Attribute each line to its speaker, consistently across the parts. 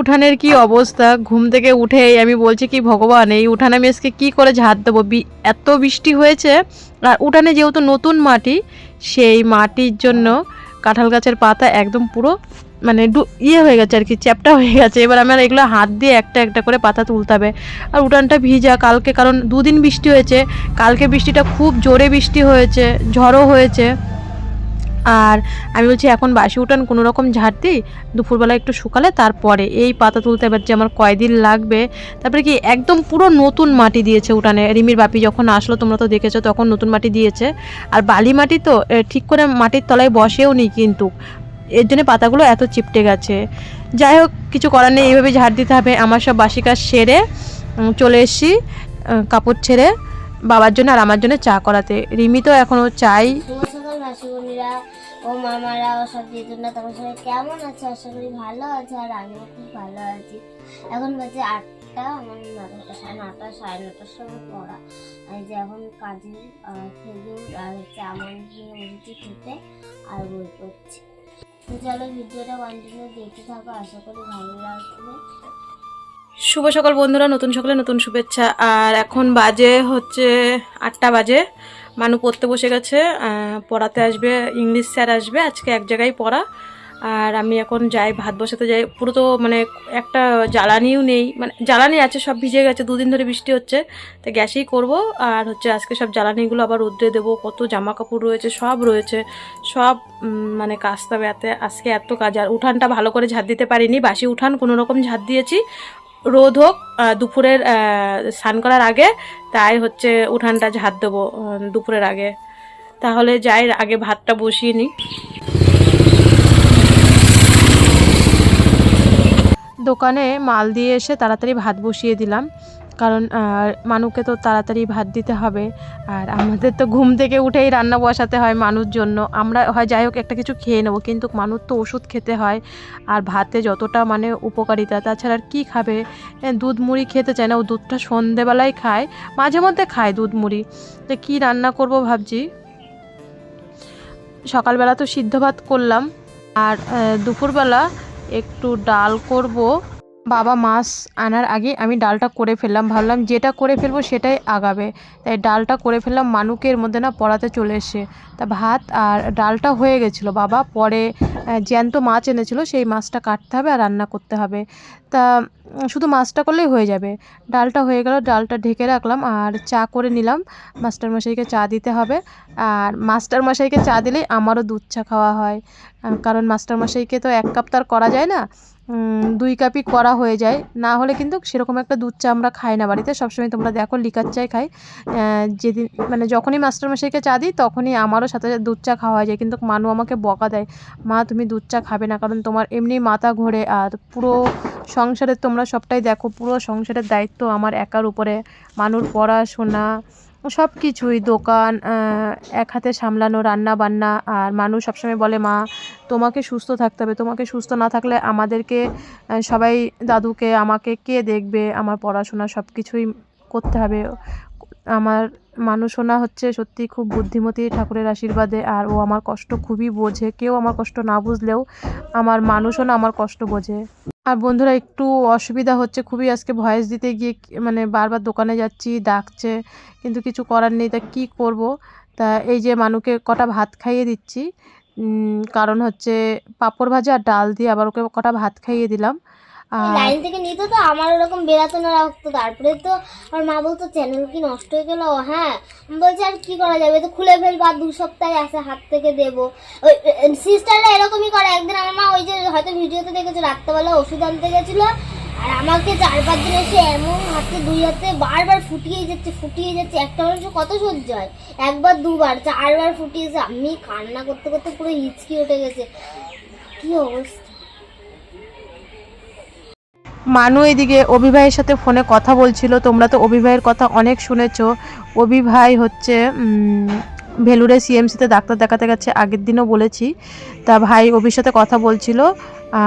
Speaker 1: উঠানের কি অবস্থা? ঘুম থেকে উঠেই আমি বলছি কি, ভগবান, এই উঠানে আমি আজকে কী করে ঝাড় দেবো? এত বৃষ্টি হয়েছে। আর উঠানে যেহেতু নতুন মাটি, সেই মাটির জন্য কাঁঠাল গাছের পাতা একদম পুরো মানে ইয়ে হয়ে গেছে আর কি, চ্যাপটা হয়ে গেছে। এবার আমার এগুলো হাত দিয়ে একটা একটা করে পাতা তুলতে হবে। আর উঠানটা ভিজা, কালকে কারণ দুদিন বৃষ্টি হয়েছে। কালকে বৃষ্টিটা খুব জোরে বৃষ্টি হয়েছে, ঝড়ও হয়েছে। আর আমি বলছি, এখন বাসি উঠান, কোনো রকম ঝাড় দিই দুপুরবেলা একটু শুকালে তারপরে এই পাতা তুলতে এবার যে আমার কয়দিন লাগবে। তারপরে কি একদম পুরো নতুন মাটি দিয়েছে উঠানে। রিমির বাপি যখন আসলো, তোমরা তো দেখেছ, তখন নতুন মাটি দিয়েছে। আর বালি মাটি তো ঠিক করে মাটির তলায় বসেও নি কিন্তু। এর জন্য পাতাগুলো এত চিপটে গেছে। যাই হোক, কিছু করার নেই, এইভাবে ঝাড় দিতে হবে। আমার সব বাসি কাজ সেরে চলে এসেছি কাপড় ছেড়ে বাবার জন্য আর আমার জন্য চা করাতে। রিমি তো এখনও চাই।
Speaker 2: ভাসিমণিরা ও মামারা ও সব দিদুরা তোমার সবাই কেমন আছে? আশা করি ভালো আছে আর আমিও খুব ভালো আছি। এখন বাজে আটটা, আমার নটা সাড়ে নটা, সাড়ে নটার সময় পড়া। আর যে এখন কাজের খেজুর আর হচ্ছে আমার নিয়ে বসেছি খেতে আর বই পড়ছি। চলো ভিডিওটা কন্টিনিউ দেখতে থাকো, আশা করি ভালো লাগবে।
Speaker 1: শুভ সকাল বন্ধুরা, নতুন সকালে নতুন শুভেচ্ছা। আর এখন বাজে হচ্ছে আটটা বাজে। মানু পড়তে বসে গেছে পড়াতে আসবে, ইংলিশ স্যার আসবে, আজকে এক জায়গায় পড়া। আর আমি এখন যাই, ভাত বসাতে যাই। পুরো তো মানে একটা জ্বালানিও নেই মানে জ্বালানি আছে, সব ভিজে গেছে, দুদিন ধরে বৃষ্টি হচ্ছে, তো গ্যাসেই করব। আর হচ্ছে আজকে সব জ্বালানিগুলো আবার রোদ্রে দেবো, কত জামা কাপড় রয়েছে, সব রয়েছে, সব মানে কাচতে হবে এতে। আজকে এত কাজ, আর উঠানটা ভালো করে ঝাড় দিতে পারিনি, বাসি উঠান কোনো রকম ঝাড় দিয়েছি। রোদ হোক দুপুরের স্নান করার আগে তাই হচ্ছে উঠানটা ঝাঁত দেবো দুপুরের আগে। তাহলে যাই, আগে ভাতটা বসিয়ে নিই। দোকানে মাল দিয়ে এসে তাড়াতাড়ি ভাত বসিয়ে দিলাম। কারণ মানুকে তো তাড়াতাড়ি ভাত দিতে হবে। আর আমাদের তো ঘুম থেকে উঠেই রান্না বসাতে হয় মানুষ জন্য। আমরা হয় যাই হোক একটা কিছু খেয়ে নেব, কিন্তু মানুষ তো ওষুধ খেতে হয়। আর ভাতে যতটা মানে উপকারিতা, তাছাড়া আর কী খাবে? দুধ মুড়ি খেতে চায় না, ও দুধটা সন্ধেবেলায় খায়, মাঝে মধ্যে খায় দুধ মুড়ি। তো কী রান্না করব ভাবছি? সকালবেলা তো সিদ্ধ ভাত করলাম। আর দুপুরবেলা একটু ডাল করব। বাবা মাছ আনার আগে আমি ডালটা করে ফেললাম। ভাবলাম যেটা করে ফেলব সেটাই আগাবে। তাই ডালটা করে ফেললাম। মানুকের মধ্যে না পড়াতে চলে এসে তা ভাত আর ডালটা হয়ে গেছিল। বাবা পরে জ্যান্ত মাছ এনেছিল। সেই মাছটা কাটতে হবে আর রান্না করতে হবে। তা শুধু মাছটা করলেই হয়ে যাবে। ডালটা হয়ে গেল। ডালটা ঢেকে রাখলাম আর চা করে নিলাম। মাস্টার মশাইকে চা দিতে হবে। আর মাস্টার মশাইকে চা দিলেই আমারও দুধ চা খাওয়া হয়। কারণ মাস্টার মশাইকে তো এক কাপ তার করা যায় না। দুই কাপই করা হয়ে যায়। না হলে কিন্তু সেরকম একটা দুধ চা আমরা খাই না বাড়িতে। সবসময় তোমরা দেখো লিকার চাই খাই। যেদিন মানে যখনই মাস্টারমশাইকে চা দিই, তখনই আমারও সাথে সাথে দুধ চা খাওয়া যায়। কিন্তু মানু আমাকে বকা দেয়, মা, তুমি দুধ চা খাবে না, কারণ তোমার এমনি মাথা ঘোরে আর পুরো সংসারের তোমরা সবটাই দেখো। পুরো সংসারের দায়িত্ব আমার একার উপরে। মানুর পড়াশোনা সব কিছুই দোকান এক হাতে সামলানো রান্না বান্না আর মানুষ সবসময় বলে, মা, তোমাকে সুস্থ থাকতে হবে। তোমাকে সুস্থ না থাকলে আমাদেরকে সবাই দাদুকে, আমাকে কে দেখবে? আমার পড়াশোনা সব কিছুই করতে হবে। আমার মানুষোনা হচ্ছে সত্যি খুব বুদ্ধিমতী ঠাকুরের আশীর্বাদে, আর ও আমার কষ্ট খুবই বোঝে। কেউ আমার কষ্ট না বুঝলেও আমার মানুষও না আমার কষ্ট বোঝে। আর বন্ধুরা, একটু অসুবিধা হচ্ছে, খুবই আজকে ভয়েস দিতে গিয়ে মানে বারবার দোকানে যাচ্ছি, ডাকছে, কিন্তু কিছু করার নেই, তা কী করব? তা এই যে মানুকে কটা ভাত খাইয়ে দিচ্ছি কারণ হচ্ছে পাঁপড় ভাজা আর ডাল দিয়ে আবার ওকে কটা ভাত খাইয়ে দিলাম।
Speaker 2: লাইন থেকে নিত তো আমার ওরকম বেরাতো না রাখতো তারপরে তো আমার মা বলতো চ্যানেল কি নষ্ট হয়ে গেল? হ্যাঁ। বলছি আর কি করা যাবে? তো খুলে ফেলব আর দু সপ্তাহে আসে হাত থেকে দেবো। ওই সিস্টাররা এরকমই করে। একদিন আমার মা ওই যে হয়তো ভিডিওতে দেখেছ রাত্রেবেলা ওষুধ আনতে গেছিল আর আমাকে চার পাঁচ দিন এসে এমন হাতে দুই হাতে বারবার ফুটিয়েই যাচ্ছে ফুটিয়ে যাচ্ছে। একটা মানুষ কত সহ্য হয়। একবার দুবার চারবার ফুটিয়েছে। আমি কান্না করতে করতে পুরো হিচকি উঠে গেছে। কি অবস্থা?
Speaker 1: মানু এদিকে অভিভাইয়ের সাথে ফোনে কথা বলছিল। তোমরা তো অভিভাইয়ের কথা অনেক শুনেছ। অভিভাই হচ্ছে ভেলুরে সিএমসিতে ডাক্তার দেখাতে গেছে, আগের দিনও বলেছি। তা ভাই অভির সাথে কথা বলছিল।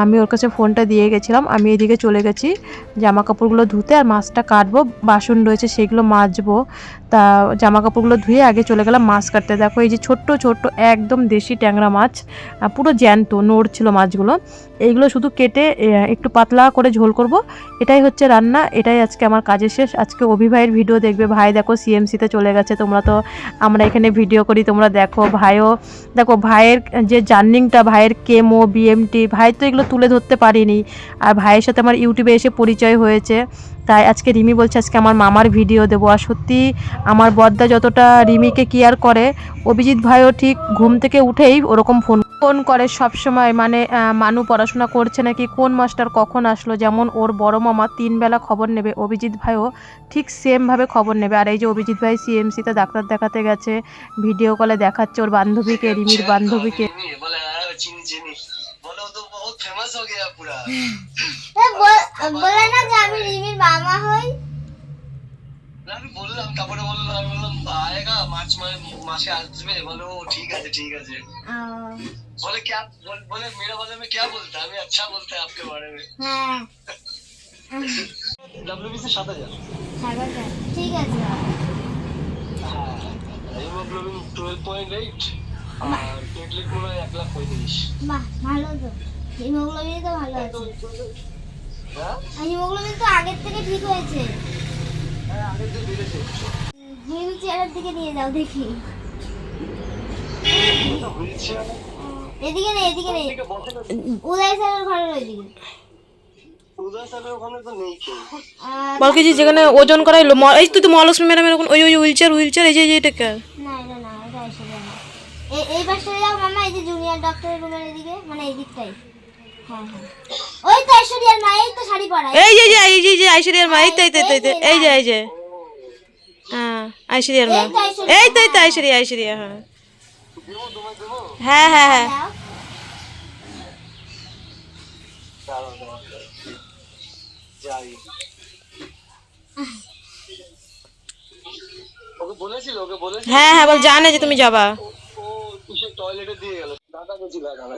Speaker 1: আমি ওর কাছে ফোনটা দিয়ে গেছিলাম। আমি এদিকে চলে গেছি জামা কাপড়গুলো ধুতে আর মাছটা কাটবো, বাসন রয়েছে সেগুলো মাজবো। তা জামা কাপড়গুলো ধুয়ে আগে চলে গেলাম মাছ কাটতে। দেখো এই যে ছোট্ট ছোট্ট একদম দেশি ট্যাংরা মাছ পুরো জ্যান্ত, নড়ছিল মাছগুলো। এইগুলো শুধু কেটে একটু পাতলা করে ঝোল করব। এটাই হচ্ছে রান্না, এটাই আজকে আমার কাজের শেষ। আজকে অভি ভাইয়ের ভিডিও দেখবে। ভাই দেখো সিএমসিতে চলে গেছে, তোমরা তো আমরা এখানে ভিডিও করি, তোমরা দেখো ভাইও। দেখো ভাইয়ের যে জার্নিংটা, ভাইয়ের কেমো বিএমটি ভাই তো এগুলো তুলে ধরতে পারিনি। আর ভাইয়ের সাথে আমার ইউটিউবে এসে পরিচয় হয়েছে। তাই আজকে রিমি বলছে, আজকে আমার মামার ভিডিও দেবো। আর সত্যি, আমার বদ্দা যতটা রিমিকে কেয়ার করে, অভিজিৎ ভাইও ঠিক ঘুম থেকে উঠেই ওরকম ফোন ফোন করে সব সময় মানে মানু পড়াশোনা করছে নাকি, কোন মাস্টার কখন আসলো? যেমন ওর বড় মামা তিন বেলা খবর নেবে, অভিজিৎ ভাইও ঠিক সেমভাবে খবর নেবে। আর এই যে অভিজিৎ ভাই সিএমসিতে ডাক্তার দেখাতে গেছে ভিডিও কলে দেখাচ্ছে ওর বান্ধবীকে, রিমির বান্ধবীকে।
Speaker 3: फेमस हो गया पूरा
Speaker 2: এ বল- বলে না যে আমি রিমির মামা হই
Speaker 3: না, আমি বললাম তারপরে বললাম আমি বললাম আয়েগা মার্চ মা- মাসে আসবে বলে ও ঠিক আছে ঠিক আছে
Speaker 2: আহ,
Speaker 3: बोले क्या बोल, बोले मेरा बारे में क्या बोलता है हमें अच्छा बोलता है आपके बारे में
Speaker 2: হ্যাঁ
Speaker 3: डब्ल्यू से सात हजार
Speaker 2: সাগরটা ঠিক আছে
Speaker 3: হিমোগ্লোবিন টুয়েলভ পয়েন্ট এইট আর প্লেটলেট মনে হয় এক লাখ পঁয়ত্রিশ
Speaker 2: বাহ ভালো তো হিমোগ্লোবিন তো ভালো আছে।
Speaker 3: হ্যাঁ?
Speaker 2: হিমোগ্লোবিন তো আগের থেকে ঠিক হয়েছে।
Speaker 3: হ্যাঁ
Speaker 2: হুইল চেয়ারের দিকে নিয়ে যাও দেখি। এদিকে নেই এদিকে নেই
Speaker 3: না
Speaker 2: উদয় স্যারের ঘরের ওইদিকে।
Speaker 3: তো
Speaker 1: যেখানে ওজন করাইলো ম- এই তুই তো মহালক্ষ্মী ম্যাডামের ওখানে ওই ওই হুইল চেয়ার হুইল চেয়ার এই যে এটা কে?
Speaker 2: না না না। এই এই পাশে যাও মামা এই যে জুনিয়র ডক্টরের রুমের এদিকে মানে এই দিকটাই ওই তো ঐশ্বরিয়ার মা এই তো শাড়ি পরা
Speaker 1: এই যে এই যে এই যে যে ঐশ্বরিয়ার মা এই তো এই তো এই তো, এই যে এই যে হ্যাঁ ঐশ্বরিয়ার মা
Speaker 2: এই তো
Speaker 1: এই তো ঐশ্বরিয়া ঐশ্বরিয়া হ্যাঁ হ্যাঁ হ্যাঁ হ্যাঁ
Speaker 2: দাও
Speaker 3: দাঁড়াও দাঁড়াও যাই ওকে বলেছিল ওকে বলেছিল
Speaker 1: হ্যাঁ হ্যাঁ বল জানে যে তুমি যাবা
Speaker 3: টয়লেটে দিয়ে গেল দাদা গেছিল দাদা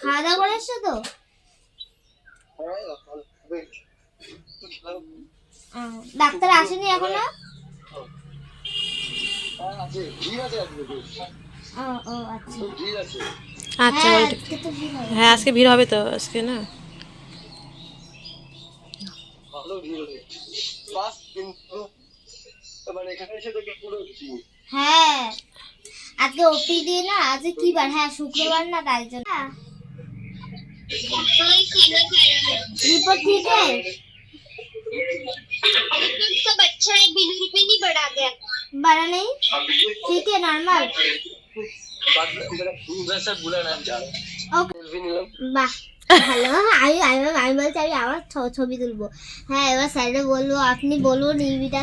Speaker 2: খাওয়া দাওয়া করে এসছো তো?
Speaker 3: হ্যাঁ
Speaker 2: ডাক্তার আসেনি এখনও?
Speaker 3: হ্যাঁ, আছে ভিড় আছে আজকে
Speaker 2: ও ও আচ্ছা।
Speaker 3: খুব ভিড় আছে
Speaker 1: আচ্ছা
Speaker 2: হ্যাঁ আজকে ভিড় হবে।
Speaker 1: হ্যাঁ আজকে ভিড় হবে তো আজকে না?
Speaker 3: মানে
Speaker 2: হ্যাঁ। আজকে ওপিডি না আজকে কি বার হ্যাঁ শুক্রবার না তাই জন্য হ্যাঁ। रिपोर्ट ठीक है
Speaker 4: सब अच्छा है बिल रुपए नहीं बढ़ा गया
Speaker 2: बड़ा नहीं ठीक है नॉर्मल
Speaker 3: ইনভেস্টার বুলা নাম জানো
Speaker 2: ওকে
Speaker 3: সেলফি নিলাম
Speaker 2: বাহ ভালো আমি আমি আমি বলছি আমি আবার ছ- ছবি তুলবো হ্যাঁ এবার স্যারে বলবো আপনি বলুন ইবিটা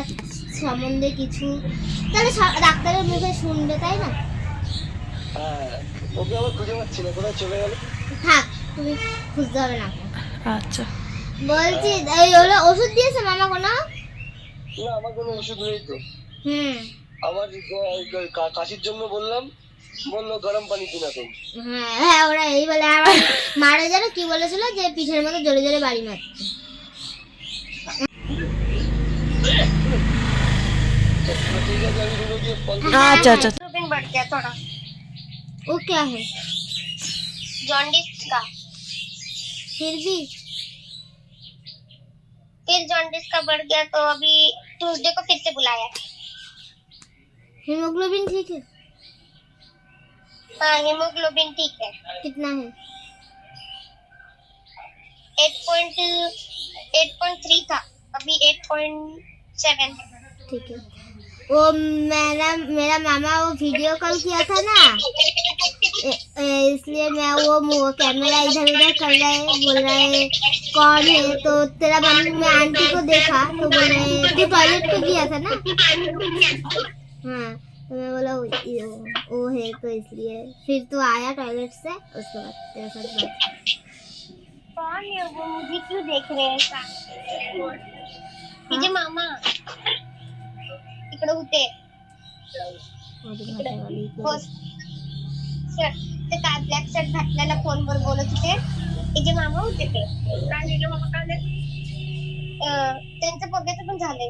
Speaker 2: সম্বন্ধে কিছু তাহলে ডাক্তারের মুখে শুনবে তাই না?
Speaker 3: হ্যাঁ ওকে আবার খুঁজে পাচ্ছি না কোথায় চলে গেল?
Speaker 2: থাক তুমি খুঁজতে হবে না
Speaker 1: আচ্ছা।
Speaker 2: বলছি এই হলো ওষুধ দিয়েছে মামা কোনো?
Speaker 3: না আমার কোনো ওষুধ নেই তো।
Speaker 2: হুম।
Speaker 3: কা- কাশির জন্য বললাম বলল গরম পানি কিনা তো
Speaker 2: হ্যাঁ হ্যাঁ ওরা এই বলে আমার মারা যেন কি বলেছিল? যে পিঠের মতো জোরে জোরে বাড়ি মারছে।
Speaker 3: हाँ अच्छा
Speaker 1: अच्छा, अच्छा।
Speaker 4: प्रोटीन बढ़ गया थोड़ा।
Speaker 2: वो क्या है?
Speaker 4: जॉन्डिस का।
Speaker 2: फिर भी?
Speaker 4: फिर जॉन्डिस का बढ़ गया तो अभी ट्यूसडे को फिर से बुलाया
Speaker 2: हीमोग्लोबिन ठीक है?
Speaker 4: हाँ हीमोग्लोबिन ठीक है।
Speaker 2: कितना है?
Speaker 4: Eight point eight point three था। अभी एट पॉइंट सेवन
Speaker 2: ठीक है। वो मेरा मेरा मामा वो वीडियो कॉल किया था ना। इसलिए मैं वो कैमरा इधर उधर कर रहा है बोल रहा है कौन है? तो तेरा मम्मी मैं आंटी को देखा तो बोल रहे तू टॉयलेट पे गया था ना? हाँ तो मैं बोला वो, वो है तो इसलिए। फिर तू आया टॉयलेट से उसके बाद तेरे साथ बात।
Speaker 4: कौन है वो? मुझे क्यों देख रहे हैं ऐसा? मामा। इकडे होते ते काय ब्लॅक शर्ट घातलेला फोनवर बोलत होते. तिचे मामा होते ते. त्यांचं बघायचं पण झालंय.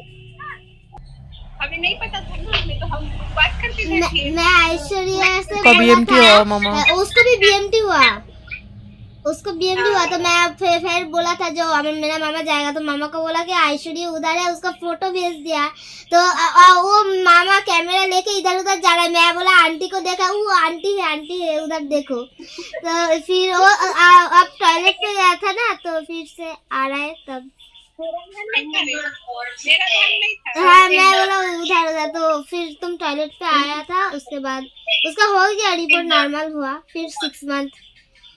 Speaker 4: अभी नहीं पता था ना हमें तो हम बात करते थे
Speaker 2: मैं, मैं ऐश्वर्या से
Speaker 1: BMT
Speaker 2: था-
Speaker 1: हुआ मामा।
Speaker 2: उसको भी बीएमटी हुआ. उसको बीएमटी हुआ तो मैं फिर फिर बोला था जो मेरा मामा जाएगा तो मामा को बोला कि ऐश्वर्या उधर है उसका फ़ोटो भेज दिया। तो अ, वो मामा कैमरा लेके इधर उधर जा रहा है। मैं बोला आंटी को देखा वो आंटी है आंटी है उधर देखो। तो फिर वो अब टॉयलेट पे गया था ना तो फिर से आ रहा है तब। हाँ मैं बोला उधर उधर। तो फिर तुम टॉयलेट पे आया था उसके बाद उसका हो गया रिपोर्ट नॉर्मल हुआ फिर सिक्स मंथ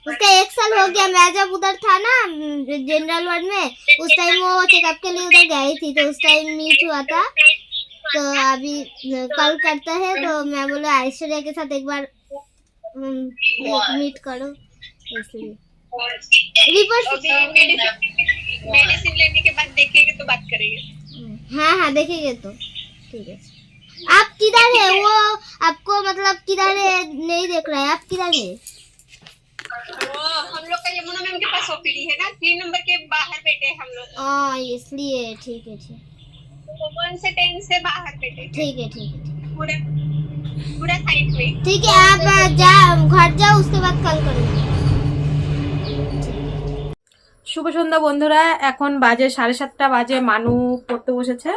Speaker 2: उसका एक साल हो गया मैं जब उधर था ना जनरल वार्ड में उस टाइम वो चेकअप के लिए उधर गई थी तो उस टाइम मीट हुआ था। तो अभी कल करता है तो मैं बोला ऐश्वर्या के साथ एक बार मीट करो इसलिए। रिपोर्ट
Speaker 4: मेडिसिन लेने के बाद देखेंगे तो बात करेंगे।
Speaker 2: हाँ हाँ देखेंगे तो। ठीक है। आप किधर है? वो आपको मतलब किधर है? नहीं देख रहा है आप किधर है?
Speaker 4: हम लोग का यमुना मैम के पास ओपीडी है ना तीन नंबर के बाहर बैठे हैं हम लोग
Speaker 2: हाँ इसलिए ठीक है ठीक
Speaker 4: तो वन से टेन से बाहर बैठे
Speaker 2: ठीक है ठीक है
Speaker 4: पूरा पूरा साइड में
Speaker 2: ठीक है आप अ, जा घर जाओ उसके बाद कल करेंगे
Speaker 1: শুভ সন্ধ্যা বন্ধুরা এখন বাজে সাড়ে সাতটা বাজে মানু পড়তে বসেছে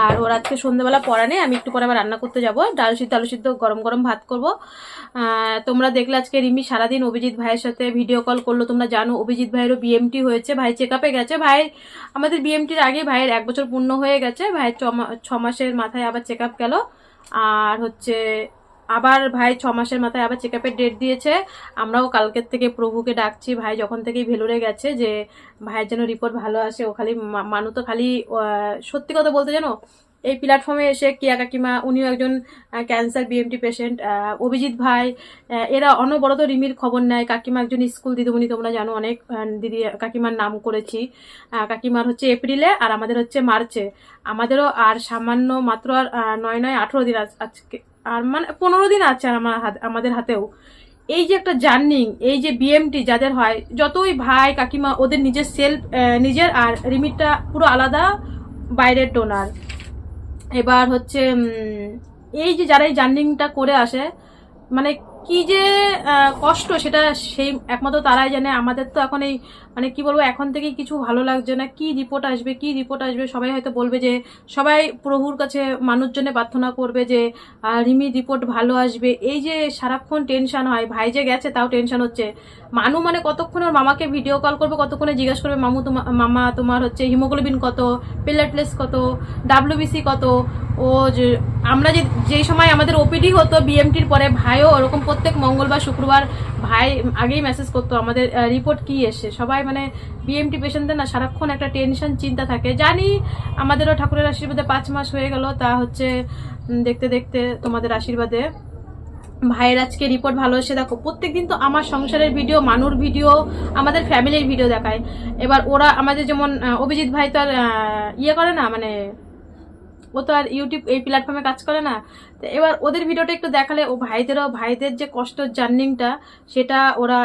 Speaker 1: আর ওর আজকে সন্ধ্যেবেলা পড়া নেই, আমি একটু পরে আবার রান্না করতে যাব। ডাল সিদ্ধ, আলু সিদ্ধ, গরম গরম ভাত করব। তোমরা দেখলে আজকে রিমি সারাদিন অভিজিৎ ভাইয়ের সাথে ভিডিও কল করল। তোমরা জানো অভিজিৎ ভাইয়েরও বিএমটি হয়েছে, ভাই চেক আপে গেছে। ভাই, আমাদের বিএমটির আগে ভাইয়ের এক বছর পূর্ণ হয়ে গেছে। ভাইয়ের ছ মাসের মাথায় আবার চেক আপ গেল। আর হচ্ছে আবার ভাই ছ মাসের মাথায় আবার চেক আপের ডেট দিয়েছে। আমরাও কালকের থেকে প্রভুকে ডাকছি। ভাই যখন থেকেই ভেলোরে গেছে যে ভাইয়ের যেন রিপোর্ট ভালো আসে, ও খালি মানু তো খালি সত্যি কথা বলতে জানো, এই প্ল্যাটফর্মে এসে কিয়া কাকিমা, উনিও একজন ক্যান্সার বিএমটি পেশেন্ট অভিজিৎ ভাই এরা অনবরত রিমির খবর নেয়। কাকিমা একজন স্কুল দিদিমণি, তোমরা জানো অনেক দিদি, কাকিমার নাম করেছি। কাকিমার হচ্ছে এপ্রিলে আর আমাদের হচ্ছে মার্চে। আমাদেরও আর সামান্য মাত্র আর নয় নয় আঠেরো দিন আজ- আজকে আর মানে পনেরো দিন আছে আর আমার আমাদের হাতেও। এই যে একটা জার্নিং, এই যে বিএমটি যাদের হয়, যতই ভাই, কাকিমা, ওদের নিজের সেলফ নিজের আর রিমিটটা পুরো আলাদা বাইরের ডোনার এবার হচ্ছে এই যে যারা এই জার্নিংটা করে আসে মানে কি যে কষ্ট, সেটা সেই একমাত্র তারাই জানে। আমাদের তো এখন এই মানে কি বলব, এখন থেকেই কিছু ভালো লাগছে না। কি রিপোর্ট আসবে, কি রিপোর্ট আসবে? সবাই হয়তো বলবে যে, সবাই প্রভুর কাছে মানুষজনে প্রার্থনা করবে যে রিমি রিপোর্ট ভালো আসবে। এই যে সারাক্ষণ টেনশন হয়, ভাই যে গেছে তাও টেনশন হচ্ছে। মানু মানে কতক্ষণ ওর মামাকে ভিডিও কল করবে, কতক্ষণে জিজ্ঞেস করবে, মামু তোমার মামা, তোমার হচ্ছে হিমোগ্লোবিন কত প্লেটলেস কত ডাব্লিউবিসি কত? ও যে, আমরা যে, যেই সময় আমাদের ওপিডি হতো বিএমটির পরে, ভাইও ওরকম প্রত্যেক মঙ্গলবার, শুক্রবার, ভাই আগেই মেসেজ করতো, আমাদের রিপোর্ট কি এসে সবাই মানে বিএমটি পেশেন্টদের না সারাক্ষণ একটা টেনশন চিন্তা থাকে। জানি আমাদেরও ঠাকুরের আশীর্বাদে পাঁচ মাস হয়ে গেল, তা হচ্ছে দেখতে দেখতে তোমাদের আশীর্বাদে। ভাইয়ের আজকে রিপোর্ট ভালো এসে দেখো, প্রত্যেকদিন তো আমার সংসারের ভিডিও মানুর ভিডিও আমাদের ফ্যামিলির ভিডিও দেখায়। এবার ওরা আমাদের যেমন অভিজিৎ ভাই তো আর ইয়ে করে না মানে ও তো আর ইউটিউব এই প্ল্যাটফর্মে কাজ করে না। তো এবার ওদের ভিডিওটা একটু দেখালে, ও ভাইদেরও, ভাইদের যে কষ্ট জার্নিংটা সেটা ওরা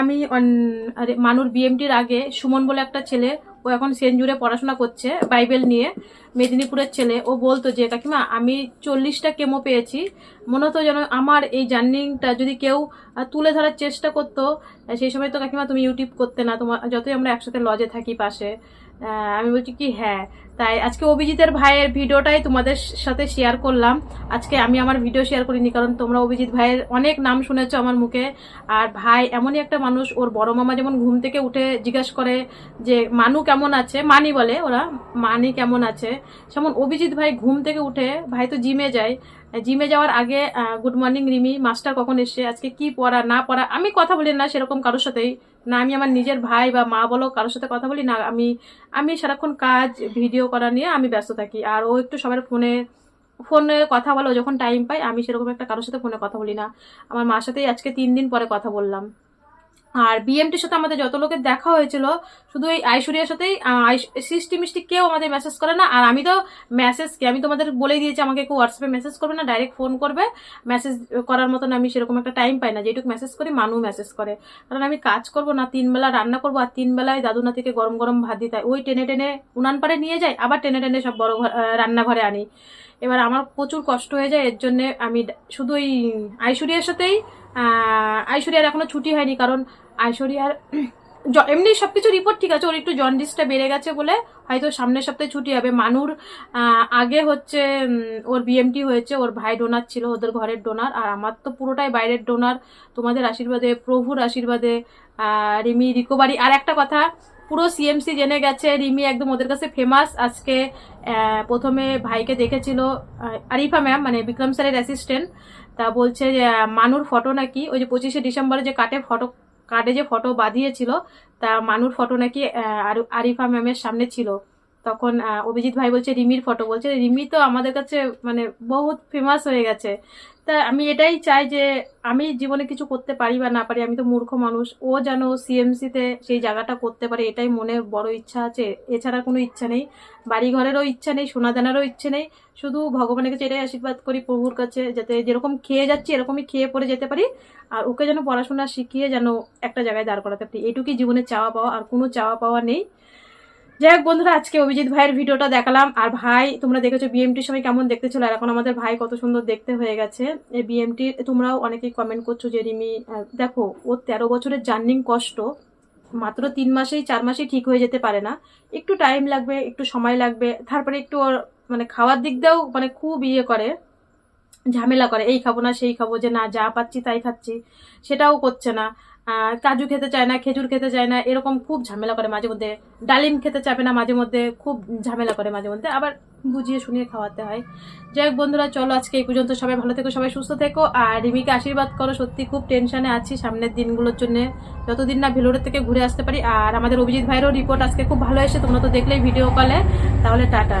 Speaker 1: আমি আরে মানুর বিএমটির আগে সুমন বলে একটা ছেলে, ও এখন সেন জুড়ে পড়াশোনা করছে, বাইবেল নিয়ে, মেদিনীপুরের ছেলে। ও বলতো যে, কাকিমা, আমি চল্লিশটা কেমো পেয়েছি। মনে হতো যেন আমার এই জার্নিংটা যদি কেউ তুলে ধরার চেষ্টা করতো সেই সময় তো কাকিমা তুমি ইউটিউব করতে না তোমার যতই আমরা একসাথে লজে থাকি পাশে। আমি বলছি কি হ্যাঁ। তাই আজকে অভিজিতের ভাইয়ের ভিডিওটাই তোমাদের সাথে শেয়ার করলাম। আজকে আমি আমার ভিডিও শেয়ার করিনি, কারণ তোমরা অভিজিৎ ভাইয়ের অনেক নাম শুনেছো আমার মুখে। আর ভাই এমনই একটা মানুষ, ওর বড় মামা যেমন ঘুম থেকে উঠে জিজ্ঞেস করে যে, মানু কেমন আছে? মানি বলে ওরা, মানি কেমন আছে? যেমন অভিজিৎ ভাই ঘুম থেকে উঠে, ভাই তো জিমে যায় জিমে যাওয়ার আগে গুড মর্নিং রিমি। মাস্টার কখন এসে আজকে কি পড়া, না পড়া? আমি কথা বলি না সেরকম কারোর সাথেই। না, আমি আমার নিজের ভাই বা মা বলো কারোর সাথে কথা বলি না। আমি আমি সারাক্ষণ কাজ ভিডিও করা নিয়ে আমি ব্যস্ত থাকি। আর ও একটু সবার ফোনে ফোনে কথা বলো যখন টাইম পাই আমি সেরকম একটা কারোর সাথে ফোনে কথা বলি না। আমার মার সাথেই আজকে তিন দিন পরে কথা বললাম। আর বিএমটির সাথে আমাদের যত লোকের দেখা হয়েছিল, শুধু এই ঐশ্বরিয়ার সাথেই সৃষ্টি মিষ্টি কেউ আমাদের মেসেজ করে না। আর আমি তো মেসেজ কি, আমি তোমাদের বলেই দিয়েছি, আমাকে কেউ হোয়াটসঅ্যাপে মেসেজ করবে না ডাইরেক্ট ফোন করবে। মেসেজ করার মতন আমি সেরকম একটা টাইম পাই না যেটুকু মেসেজ করি, মানু মেসেজ করে। কারণ আমি কাজ করব না, তিন বেলা রান্না করব, আর তিন বেলায় দাদুনা থেকে গরম গরম ভাত দিতে ওই টেনে টেনে উনান পাড়ে নিয়ে যাই, আবার টেনে টেনে সব বড় ঘর- রান্নাঘরে আনি। এবার আমার প্রচুর কষ্ট হয়ে যায়, এর জন্য আমি শুধু ওই ঐশ্বরিয়ার সাথেই আহ, ঐশ্বরিয়ার এখনও ছুটি হয়নি কারণ ঐশ্বরিয়ার জ- এমনি সবকিছু রিপোর্ট ঠিক আছে ওর একটু জন্ডিসটা বেড়ে গেছে বলে হয়তো সামনের সপ্তাহে ছুটি হবে। মানুর আগে হচ্ছে ওর বিএমটি হয়েছে ওর ভাই ডোনার ছিল ওদের ঘরের ডোনার আর আমার তো পুরোটাই বাইরের ডোনার তোমাদের আশীর্বাদে প্রভুর আশীর্বাদে রিমি রিকোভারি আর একটা কথা পুরো সিএমসি জেনে গেছে রিমি একদম ওদের কাছে ফেমাস আজকে প্রথমে ভাইকে দেখেছিল আরিফা ম্যাম মানে বিক্রম স্যারের অ্যাসিস্ট্যান্ট তা বলছে যে মানুর ফটো নাকি, ওই যে পঁচিশে ডিসেম্বরে যে কাটে ফটো, কার্ডে যে ফটো বাঁধিয়েছিল, তা মানুর ফটো নাকি আরিফা ম্যামের সামনে ছিল। তখন অভিজিৎ ভাই বলছে, রিমির ফটো। বলছে, রিমি তো আমাদের কাছে মানে বহুত ফেমাস হয়ে গেছে। তা আমি এটাই চাই যে আমি জীবনে কিছু করতে পারি বা না পারি, আমি তো মূর্খ মানুষ, ও যেন সিএমসিতে সেই জায়গাটা করতে পারে, এটাই মনে বড় ইচ্ছা আছে। এছাড়া কোনো ইচ্ছা নেই বাড়ি ঘরেরও ইচ্ছা নেই সোনা দানারও ইচ্ছে নেই, শুধু ভগবানের কাছে এটাই আশীর্বাদ করি প্রভুর কাছে, যাতে যেরকম খেয়ে যাচ্ছি, এরকমই খেয়ে পড়ে যেতে পারি, আর ওকে যেন পড়াশোনা শিখিয়ে যেন একটা জায়গায় দাঁড় করাতে পারি। এটুকুই জীবনে চাওয়া পাওয়া, আর কোনো চাওয়া পাওয়া নেই। যাই হোক বন্ধুরা, আজকে অভিজিৎ ভাইয়ের ভিডিওটা দেখালাম। আর ভাই, তোমরা দেখেছ বিএমটির সময় কেমন দেখতে ছিল? আর এখন আমাদের ভাই কত সুন্দর দেখতে হয়ে গেছে। এই বিএমটি তোমরাও অনেকেই কমেন্ট করছ যে, রিমি দেখো ওর তেরো বছরের জার্নিং কষ্ট। মাত্র তিন মাসেই, চার মাসেই ঠিক হয়ে যেতে পারে না। একটু টাইম লাগবে, একটু সময় লাগবে। তারপরে একটু ওর মানে খাওয়ার দিক দিয়েও মানে খুব ইয়ে করে, ঝামেলা করে। এই খাব না, সেই খাব যে, না, যা পাচ্ছি, তাই খাচ্ছি। সেটাও করছে না। কাজু খেতে চায় না, খেজুর খেতে চায় না, এরকম খুব ঝামেলা করে মাঝে মধ্যে। ডালিম খেতে চাবে না, মাঝে মধ্যে খুব ঝামেলা করে মাঝে মধ্যে। আবার বুঝিয়ে শুনিয়ে খাওয়াতে হয়। যাই হোক বন্ধুরা, চলো আজকে এই পর্যন্ত সবাই ভালো থেকো, সবাই সুস্থ থেকো। আর রিমিকে আশীর্বাদ করো, সত্যি খুব টেনশনে আছি সামনের দিনগুলোর জন্য। যতদিন না ভেলোর থেকে ঘুরে আসতে পারি। আর আমাদের অভিজিৎ ভাইয়েরও রিপোর্ট আজকে খুব ভালো এসে তোমরা তো দেখলেই ভিডিও কলে তাহলে টাটা।